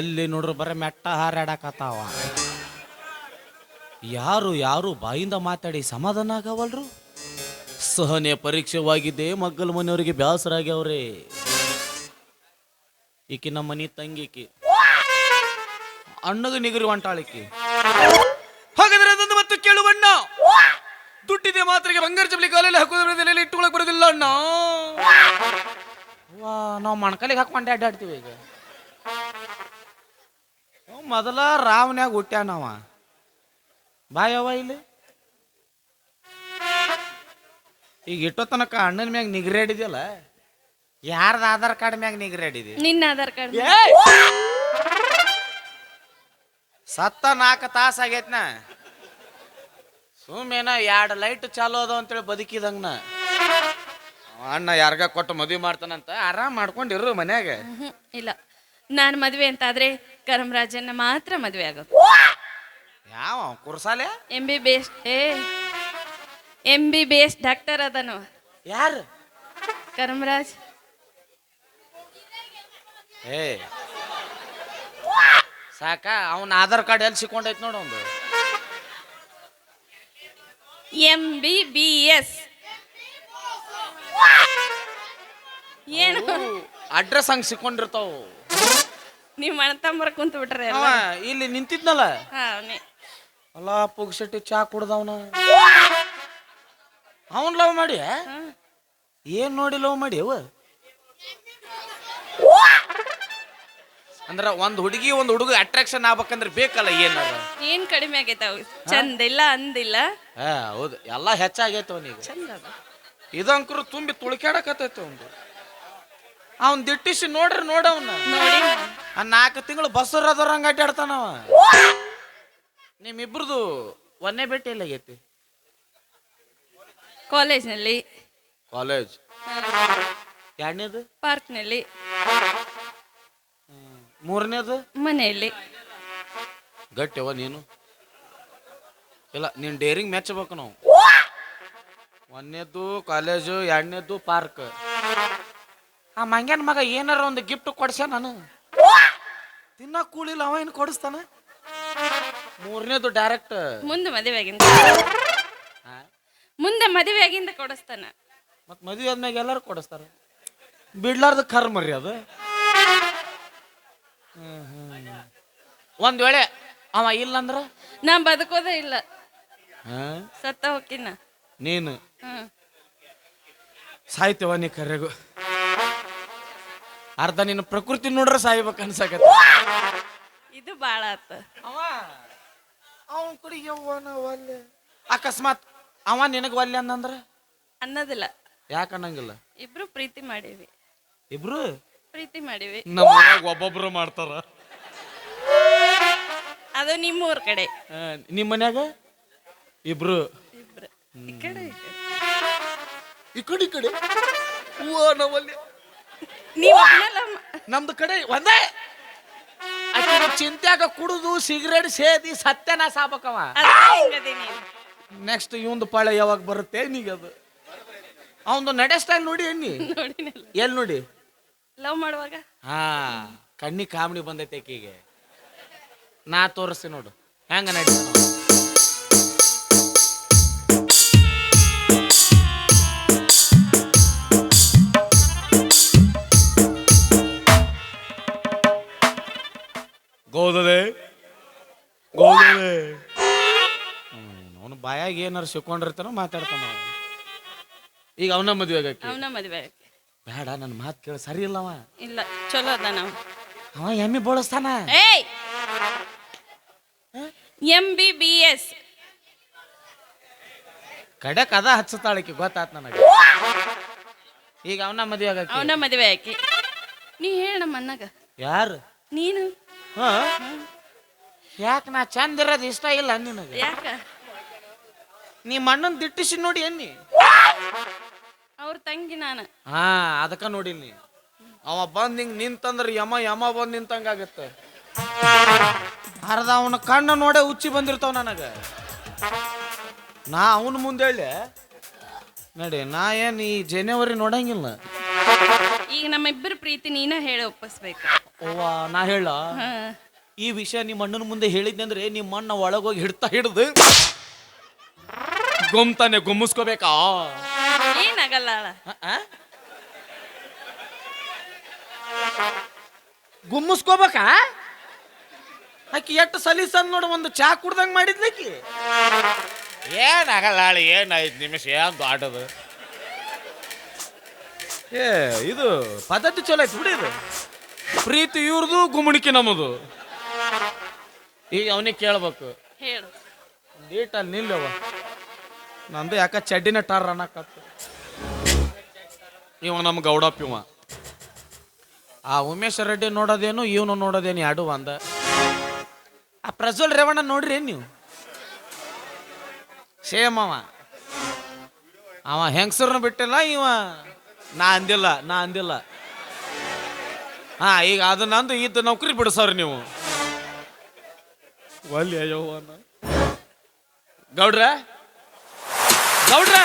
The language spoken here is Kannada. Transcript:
ಎಲ್ಲಿ ನೋಡ್ರು ಬರೀ ಮೆಟ್ಟ ಹಾರಾಡಕತ್ತಾವ. ಯಾರು ಯಾರು ಬಾಯಿಂದ ಮಾತಾಡಿ ಸಮಾಧಾನ ಆಗವಲ್ರು? ಸಹನೆ ಪರೀಕ್ಷೆವಾಗಿದ್ದೆ ಮಗ್ಗಲ್ ಮನೆಯವರಿಗೆ ಬೇಸರ ಆಗ್ಯಾವ್ರೆ ಈಕಿ ನಮ್ಮ ಮನಿ ತಂಗಿಕಿ. ಅಣ್ಣಗ ನಿಗರಿ ಹೊಂಟಾಳಿಕಿ. ಹಾಗಾದ್ರೆ ಅದೊಂದು ಮತ್ತು ಕೇಳುವಣ್ಣ ದುಡ್ಡಿದೆ ಮಾತ್ರ ಬಂಗಾರ ಚಪ್ಪಲಿ ಕಾಲಲ್ಲಿ ಹಾಕೋದ್ರೆ ಇಟ್ಟುಕೊಳಕ್ ಬರೋದಿಲ್ಲ ಅಣ್ಣ. ವಾ, ನಾವು ಮಣ್ಕಲಿಗೆ ಹಾಕೊಂಡು ಅಡ್ಡಾಡ್ತೀವಿ ಈಗ. ಮೊದಲ ರಾವನ್ಯಾಗ ಹುಟ್ಟ್ಯಾನವ ಬಾಯವ ಇಲ್ಲಿ. ಈಗ ಇಟ್ಟೋ ತನಕ ಅಣ್ಣನ ಮ್ಯಾಗ ನಿಗ್ರೇಡಿದ್ಯಲ್ಲ ಯಾರ್ದ ಆಧಾರ್ ಕಾರ್ಡ್ ಮ್ಯಾಗ ನಿಗ್ರೇಡಿದಿ ನಿನ್ನ ಆಧಾರ್ ಕಾರ್ಡ್ ಸತ್ತ ನಾಲ್ಕು ತಾಸ ಆಗೈತ್ನ. ಸುಮ್ಮೇನ ಎರಡು ಲೈಟ್ ಚಾಲು ಅದಾವ ಅಂತೇಳಿ ಬದುಕಿದಂಗ ಅಣ್ಣ ಯಾರ್ಗ ಕೊಟ್ಟು ಮದುವೆ ಮಾಡ್ತಾನಂತ ಆರಾಮ್ ಮಾಡ್ಕೊಂಡಿರು ಮನ್ಯಾಗ. ಇಲ್ಲ. ನಾನು ಮದುವೆ ಅಂತ ಆದ್ರೆ ಕರಮರಾಜನ್ನ ಮಾತ್ರ ಮದುವೆ ಆಗುತ್ತೆ. ಯಾವ ಕುರ್ಸಾಲೆ? ಎಂ ಬಿ ಬಿ ಎಸ್ ಏ M B B S doctor ಅದನು. ಯಾರು? ಕರಮರಾಜ್ ಏ. ಸಾಕ ಅವನ ಆಧಾರ್ ಕಾರ್ಡ್ ಎಲ್ಲಿ ಸಿಕ್ಕೊಂಡೈತ್ ನೋಡು ಒಂದು ಎಂ ಬಿ ಬಿ ಎಸ್ ಏನು? ಅಡ್ರೆಸ್ ಹಂಗೆ ಸಿಕ್ಕೊಂಡಿರ್ತಾವ. ನೀವು ಮಣತಂಬರ ಕುಂತ ಬಿಟ್ರೆ ಅವ ಇಲ್ಲಿ ನಿಂತಿದ್ನಲ್ಲ. ಅಲ್ಲ ಪುಗ್ಸಟ್ಟಿ ಚಾ ಕುಡ್ದವನ ಅವನ್. ಲವ್ ಮಾಡಿ. ಏನ್ ನೋಡಿ ಲವ್ ಮಾಡಿ ಅವ? ಅಂದ್ರ ಒಂದ್ ಹುಡುಗಿ ಒಂದ್ ಹುಡುಗ ಅಟ್ರಾಕ್ಷನ್ ಆಗ್ಬೇಕಂದ್ರೆ ಬೇಕಲ್ಲ ಏನು ಏನ್ ಕಡಿಮೆ ಆಗೈತೆ ಅವು? ಚಂದ ಇಲ್ಲ ಅಂದಿಲ್ಲ. ಹಾ ಹೌದು. ಎಲ್ಲ ಹೆಚ್ಚಾಗೈತೆ ಅವನಿಗೆ. ಚಂದ ಅದ. ಇದಂಕರು ತುಂಬಿ ತುಳ್ಕ್ಯಾಡಕತ್ತೈತೆ ಅವ್ನು ಅವನ್ ದಿಟ್ಟಿಸಿ ನೋಡ್ರಿ ನೋಡವನ್ನ ನೋಡಿ. ಆ ನಾಲ್ಕು ತಿಂಗಳು ಬಸ್ಸರ್ ಹಂಗ ಅಡ್ಡಾಡ್ತಾನವ ನಿಮ್ಮಿಬ್ರದು ಒಂದೇ ಭೇಟಿ ಎಲ್ಲಾಗೈತಿ? ಕಾಲೇಜ್ನಲ್ಲಿ. ಕಾಲೇಜ್? ಎರಡನೇದು? ಪಾರ್ಕ್ನಲ್ಲಿ. ಮೂರನೇದು? ಮನೆಯಲ್ಲಿ. ಗಟ್ಟಿವ ನೀನು? ಇಲ್ಲ ನೀನ್ ಡೇರಿಂಗ್ ಮೆಚ್ಚಬೇಕು ನಾವು. ಒಂದನೇದು ಕಾಲೇಜು ಎರಡನೇದು ಪಾರ್ಕ್. ಆ ಮಂಗ್ಯಾನ ಮಗ ಏನಾರ ಒಂದು ಗಿಫ್ಟ್ ಕೊಡ್ಸ ನಾನು? ತಿನ್ನ ಕೂಳಿಲ್ಲ ಅವ ಏನು ಕೊಡಿಸ್ತಾನೆ? ಮೂರನೇದು ಡೈರೆಕ್ಟ್ ಮುಂದೆ ಮದುವೆ ಆಗಿಂದ ಮುಂದೆ ಮದುವೆ ಆಗಿಂದ ಕೊಡಿಸ್ತಾನ. ಮತ್ ಮದುವೆ ಆದ್ಮ್ಯಾಗ ಎಲ್ಲರೂ ಕೊಡಿಸ್ತಾರ? ಬಿಡ್ಲಾರ್ದ ಕರ್ಮರಿ ಅದು. ಒಂದ್ ವೇಳೆ ಅವ ಇಲ್ಲಂದ್ರ? ನಾ ಬದುಕೋದೇ ಇಲ್ಲ. ಹಾ? ಸತ್ತ ಹೋಗಿನ ನೀನು? ಹ್ಮ್. ಸಾಯ್ತೇವ ನೀ ಕರೆಗೂ ಅರ್ಧ ನಿನ್ನ ಪ್ರಕೃತಿ ನೋಡ್ರ ಸಾಯ್ಬೇಕು ಅನ್ಸಕತ್ತ. ಇದು ಬಾಳ ಆತ. ಅವ ಅವನ್ ಕಡೆ ಯವ್ವನ ಒಲ್ಲೆ. ಅಕಸ್ಮಾತ್ ಅವ ನಿನಗ ಒಲ್ಲೆ ಅಂದಂದ್ರ ಅನ್ನೋದಿಲ್ಲ. ಯಾಕೆ ಅನ್ನಂಗಿಲ್ಲ? ಇಬ್ರು ಪ್ರೀತಿ ಮಾಡೀವಿ. ಇಬ್ರು? ಪ್ರೀತಿ ಮಾಡೀವಿ. ನಮ್ಮ ಒಬ್ಬೊಬ್ರು ಮಾಡ್ತಾರ. ಅದು ನಿಮ್ಮೂರ್ ಕಡೆ. ಆ, ನಿಮ್ ಮನ್ಯಾಗ? ಇಬ್ರು. ಇಬ್ರು. ಈ ಕಡೆ ಈ ಕಡೆ. ಈ ಕಡೆ ಈ ಕಡೆ. ಹೂವ ನಾವಲ್ಲಿ ನೀವ್ ನಮ್ದು ಕಡೆ ಒಂದೇ. ಚಿಂತ್ಯಾಗ ಕುಡಿದು ಸಿಗರೇಟ್ ಸೇದಿ ಸತ್ಯನ ಸಾಬಕವ. ನೆಕ್ಸ್ಟ್ ಇವಂದು ಪಾಳೆ ಯಾವಾಗ ಬರುತ್ತೆ ಅದು. ಅವನು ನಡೆ ಸ್ಟೈಲ್ ನೋಡಿ ಎಣ್ಣಿ ಎಲ್ಲಿ ನೋಡಿ? ಲವ್ ಮಾಡುವಾಗ? ಹಾ ಕಣ್ಣಿ ಕಾಮಿಡಿ ಬಂದೈತೆ ಆಕಿಗೆ. ನಾ ತೋರಿಸ್ತೀನಿ ನೋಡು. ಹೆಂಗ ನಡೀತ ಅವನು ಬಾಯಾಗ ಏನಾರು ಸಿಕ್ಕೊಂಡಿರ್ತಾನೋ ಮಾತಾಡ್ತಾನ ಅವ. ಈಗ ಅವನ ಮದುವೆ ಅವನ ಮದುವೆ ಆಗಿ. ಬೇಡ ನನ್ನ ಮಾತು ಕೇಳ. ಸರಿ ಇಲ್ಲವ? ಇಲ್ಲ ಚಲೋ ಅದ ನಾವು. ಅವ ಎಮ್ಮಿ ಬಳಸ್ತಾನ? ಏಯ್! ಎಂ ಬಿ ಬಿ ಎಸ್ ಕಡಕ್ ಅದ ಹಚ್ಚತಾಳಕಿ ಗೊತ್ತಾತ್ ನನಗೆ. ಈಗ ಅವನ ಮದುವೆ ಆಗಕ್ಕೆ? ಅವನ ಮದುವೆ ಆಕಿ ನೀ ಹೇಳ ಯಾರು? ನೀನು? ಹಾ? ಯಾಕೆ ನಾ ಚಂದ ಇರೋದು ಇಷ್ಟ ಇಲ್ಲ ನಿನಗೆ? ಯಾಕ? ನೀ ಮಣ್ಣನ್ ದಿಟ್ಟಿಸಿ ನೋಡಿ ಎನ್ನಿ? ಅವ್ರ ತಂಗಿ ನಾನು. ಹಾ ಅದಕ್ಕ ನೋಡಿ ನೀ. ಅವ ಬಂದ್ ಹಿಂಗ್ ನಿಂತಂದ್ರ ಯಮ ಯಮ ಬಂದ್ ನಿಂತಂಗ ಆಗತ್ತೆ. ಅರ್ಧ ಅವನ ಕಣ್ಣು ನೋಡೇ ಉಚ್ಚಿ ಬಂದಿರ್ತಾವ ನನಗ. ನಾ ಅವನ ಮುಂದೆ ಹೇಳಿ ನಡಿ ನಾ ಏನ್ ಈ ಜನವರಿ ನೋಡಂಗಿಲ್ಲ. ಈಗ ನಮ್ಮಿಬ್ಬರ ಪ್ರೀತಿ ನೀನ ಹೇಳಿ ಒಪ್ಪಿಸ್ಬೇಕು. ಓವಾ ನಾ ಹೇಳ? ಹಾ. ಈ ವಿಷಯ ನಿಮ್ಮ ಅಣ್ಣನ ಮುಂದೆ ಹೇಳಿದ್ನೆ ಅಂದ್ರೆ ನಿಮ್ಮ ಅಣ್ಣ ಒಳಗೋಗಿ ಹಿಡ್ತಾ ಹಿಡ್ದು ಗೊಮ್ತಾನೆ ಗುಮ್ಮಿಸ್ಕೋಬೇಕಾ? ಏನಾಗಲ್ಲ ಆ? ಗುಮ್ಮಿಸ್ಕೋಬೇಕಾ? ಆಕಿ ಎಷ್ಟು ಸಲೀಸನ್ ನೋಡು ಒಂದು ಚಾ ಕುಡ್ದಂಗ್ ಮಾಡಿದ್ಲಕಿ ಏನಾಗಲ್ಲ ಆಳಿ ಏನು ಐದು ನಿಮಿಷ ಏನ್ ದಾಟದು ಏ ಇದು ಪದ್ಧತಿ ಚಲೋ ಐತಿ ಬಿಡಿ ಇದು. ಪ್ರೀತಿ ಇವ್ರದು ಗುಮ್ಮಣಿಕೆ ನಮ್ಮದು ಈಗ ಅವನಿಗೆ ಕೇಳ್ಬೇಕು. ಹೇಳು. ಡೇಟಲ್ಲಿ ನಿಲ್ಲವ ನಂದು ಯಾಕ ಚಡ್ಡಿನ ಟಾರ್ ಅನ್ನಕತ್ತು ಇವ ನಮ್ಮ ಗೌಡಪ್ಪ ಇವ ಆ ಉಮೇಶ್ ರೆಡ್ಡಿ ನೋಡೋದೇನು ಇವನು ನೋಡೋದೇನು ಎರಡು ಒಂದ. ಆ ಪ್ರಜ್ವಲ್ ರೇವಣ್ಣ ನೋಡ್ರಿ ನೀವು? ಸೇಮ್ ಅವ. ಅವ ಹೆಂಗಸರ್ನ ಬಿಟ್ಟಿಲ್ಲ ಇವ ನಾ ಅಂದಿಲ್ಲ ನಾ ಅಂದಿಲ್ಲ. ಹಾ ಈಗ ಅದು ನಂದು ಇದ್ದ ನೌಕರಿ ಬಿಡಿಸವ್ರಿ ನೀವು. ಒಲ್ಲೆ ಯವ್ವನ ಗೌಡ್ರ? ಗೌಡ್ರ?